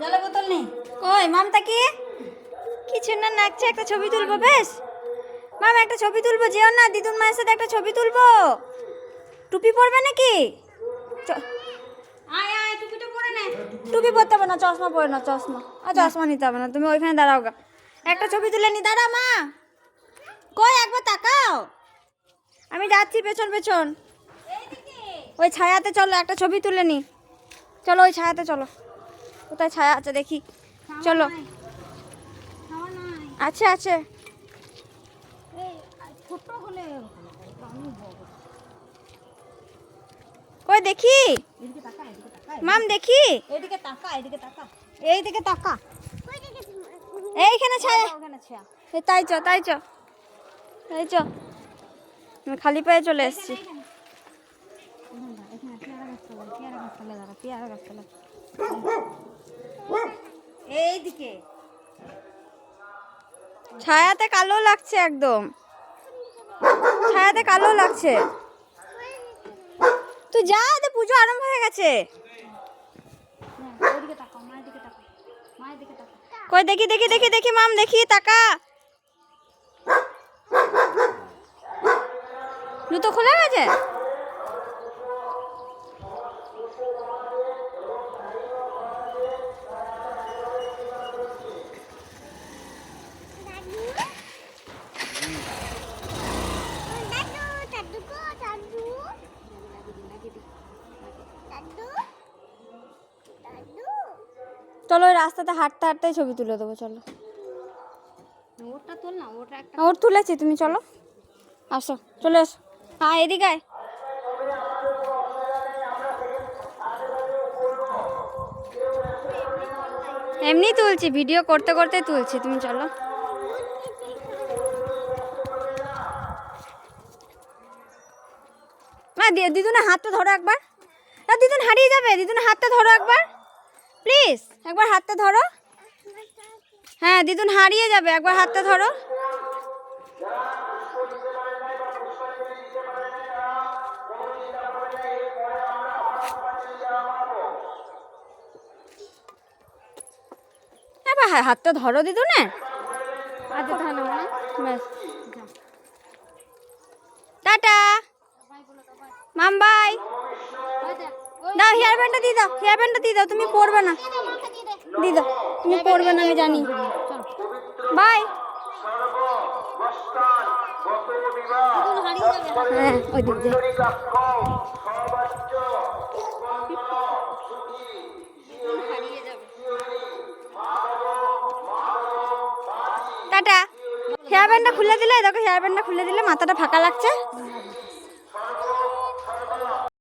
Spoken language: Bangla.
জলের বোতল নেই। কই, মামতা কি? কিছু না নাচছে একটা ছবি তুলবো, বেশ। মাম, একটা ছবি তুলবো, যেও না, দিদুন মায়ের সাথে একটা ছবি তুলবো। টুপি পরবে নাকি? আয় আয়, টুপি পরতে হবে না, চশমা পরে না চশমা। আর চশমা নিতে হবে না, তুমি ওইখানে দাঁড়াও গা। একটা ছবি তুলে নি, দাঁড়া, মা। কই, একবার তাকাও। আমি যাচ্ছি পেছন পেছন। ওই ছায়াতে চলো, একটা ছবি তুলে নি। চলো, ওই ছায়াতে চলো। কোথায় ছায়া আছে দেখি। চলো। আছে আছে। এই কই দেখি? মাম, দেখি? এদিকে তাকা। তাকা এই দিকে তাকা এইখানে ছায়া। তাই চ তাই চ। তাই চ। খালি পায়ে চলে এসেছি। পেয়ারা গাছতলা পেয়ারা দাঁড়া, পেয়ারা গাছতলা ছায়াতে কালো লাগছে একদম। ছায়াতে কালো লাগছে। তুই যা, তো পুজো আরম্ভ হয়ে গেছে। কই, দেখি দেখি দেখি দেখি, মাম, দেখি, তাকা। জুতো খোলা গেছে চলো ওই রাস্তাতে হাঁটতে হাঁটতে ছবি তুলে দেবো চলো। ওটা তোল না ওটা একটা ওর তুলেছি তুমি চলো। আসো চলে এসো। হ্যাঁ এদিকে আয়। এমনি তুলছি ভিডিও করতে করতে তুলছি তুমি চলো। দিদুনের হাতটা ধরো একবার। না দিদুন হারিয়ে যাবে দিদুনের হাতটা ধরো একবার। প্লিজ একবার হাতটা ধরো। হ্যাঁ দিদুন হারিয়ে যাবে একবার হাতটা ধরো। এবার হাতটা ধরো দিদুনে আচ্ছা ব্যাস। টাটা। Mum bye. দাও হেয়ার ব্যান্ডটা দিয়ে দাও হেয়ার ব্যান্ডটা দিয়ে দাও, তুমি পরবে না। দিয়ে দাও, তুমি পরবে না, আমি জানি। বাই হ্যাঁ টাটা। হেয়ার ব্যান্ডটা খুলে দিলে, দেখো হেয়ার ব্যান্ডটা খুলে দিলে মাথাটা ফাঁকা লাগছে।